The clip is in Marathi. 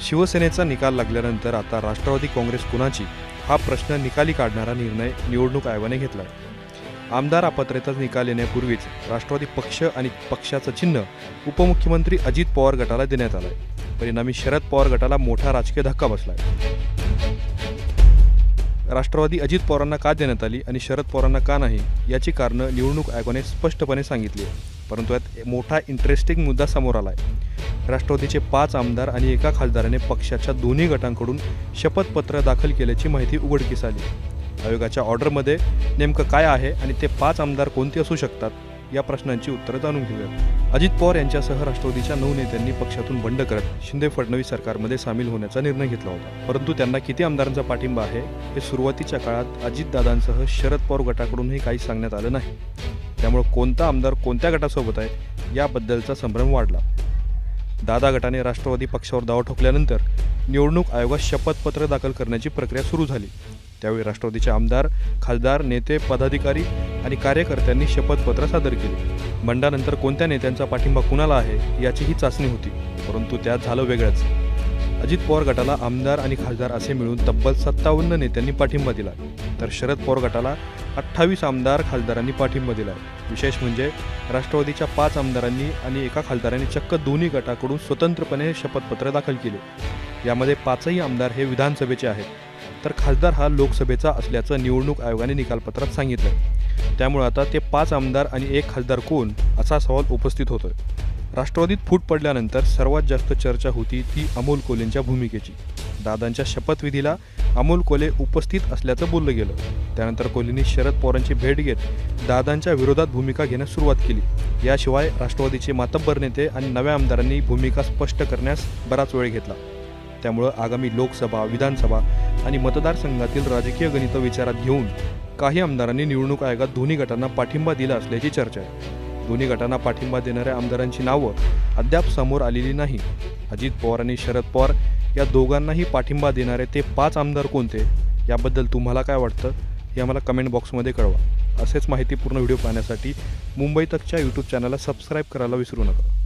शिवसेनेचा निकाल लागल्यानंतर आता राष्ट्रवादी काँग्रेस कुणाची? हा प्रश्न निकाली काढणारा निर्णय निवडणूक आयोगाने घेतला आमदार अपात्रतेचा निकाल येण्यापूर्वीच राष्ट्रवादी पक्ष आणि पक्षाचं चिन्ह उपमुख्यमंत्री अजित पवार गटाला देण्यात आलं आहे परिणामी शरद पवार गटाला मोठा राजकीय धक्का बसला आहे राष्ट्रवादी अजित पवारांना का देण्यात आली आणि शरद पवारांना का नाही याची कारणं निवडणूक आयोगाने स्पष्टपणे सांगितली परंतु यात मोठा इंटरेस्टिंग मुद्दा समोर आला आहे राष्ट्रवादीचे पाच आमदार आणि एका खासदाराने पक्षाच्या दोन्ही गटांकडून शपथपत्र दाखल केल्याची माहिती उघडकीस आली. आयोगाच्या ऑर्डरमध्ये नेमकं काय आहे आणि ते पाच आमदार कोणते असू शकतात या प्रश्नांची उत्तरं जाणून घेऊयात. अजित पवार यांच्यासह राष्ट्रवादीच्या नऊ नेत्यांनी पक्षातून बंड करत शिंदे फडणवीस सरकारमध्ये सामील होण्याचा निर्णय घेतला होता. परंतु त्यांना किती आमदारांचा पाठिंबा आहे हे सुरुवातीच्या काळात अजितदादांसह शरद पवार गटाकडूनही काही सांगण्यात आलं नाही. त्यामुळे कोणता आमदार कोणत्या गटासोबत आहे याबद्दलचा संभ्रम वाढला. दादा गटाने राष्ट्रवादी पक्षावर दावा ठोकल्यानंतर निवडणूक आयोगात शपथपत्र दाखल करण्याची प्रक्रिया सुरू झाली. त्यावेळी राष्ट्रवादीचे आमदार खासदार नेते पदाधिकारी आणि कार्यकर्त्यांनी शपथपत्र सादर केले. बंडानंतर कोणत्या नेत्यांचा पाठिंबा कुणाला आहे याची ही चाचणी होती परंतु त्यात झालं वेगळंच. अजित पवार गटाला आमदार आणि खासदार असे मिळून तब्बल सत्तावन्न नेत्यांनी पाठिंबा दिला. तर शरद पवार गटाला अठ्ठावीस आमदार खासदारांनी पाठिंबा दिला. विशेष म्हणजे राष्ट्रवादीच्या पाच आमदारांनी आणि एका खासदारांनी चक्क दोन्ही गटाकडून स्वतंत्रपणे शपथपत्र दाखल केले. यामध्ये पाचही आमदार हे विधानसभेचे आहेत. तर खासदार हा लोकसभेचा असल्याचं निवडणूक आयोगाने निकालपत्रात सांगितलं त्यामुळे आता ते पाच आमदार आणि एक खासदार कोण असा सवाल उपस्थित होतोय. राष्ट्रवादीत फूट पडल्यानंतर सर्वात जास्त चर्चा होती ती अमोल कोलेंच्या भूमिकेची. दादांच्या शपथविधीला अमोल कोले उपस्थित असल्याचं बोललं गेलं. त्यानंतर कोहलींनी शरद पवारांची भेट घेत दादांच्या विरोधात भूमिका घेण्यास सुरुवात केली. याशिवाय राष्ट्रवादीचे मातब्बर नेते आणि नव्या आमदारांनी भूमिका स्पष्ट करण्यास बराच वेळ घेतला. त्यामुळं आगामी लोकसभा विधानसभा आणि मतदारसंघातील राजकीय गणितं विचारात घेऊन काही आमदारांनी निवडणूक आयोगात दोन्ही गटांना पाठिंबा दिला असल्याची चर्चा आहे. दोन्ही गटांना पाठिंबा देणाऱ्या आमदारांची नावं अद्याप समोर आलेली नाही. अजित पवार आणि शरद पवार या दोघांनाही पाठिंबा देणारे ते पाच आमदार कोणते? याबद्दल तुम्हाला काय वाटतं? हे आम्हाला कमेंट बॉक्समध्ये कळवा. असेच माहितीपूर्ण व्हिडिओ पाहण्यासाठी मुंबई तकच्या यूट्यूब चॅनलला सबस्क्राईब करायला विसरू नका.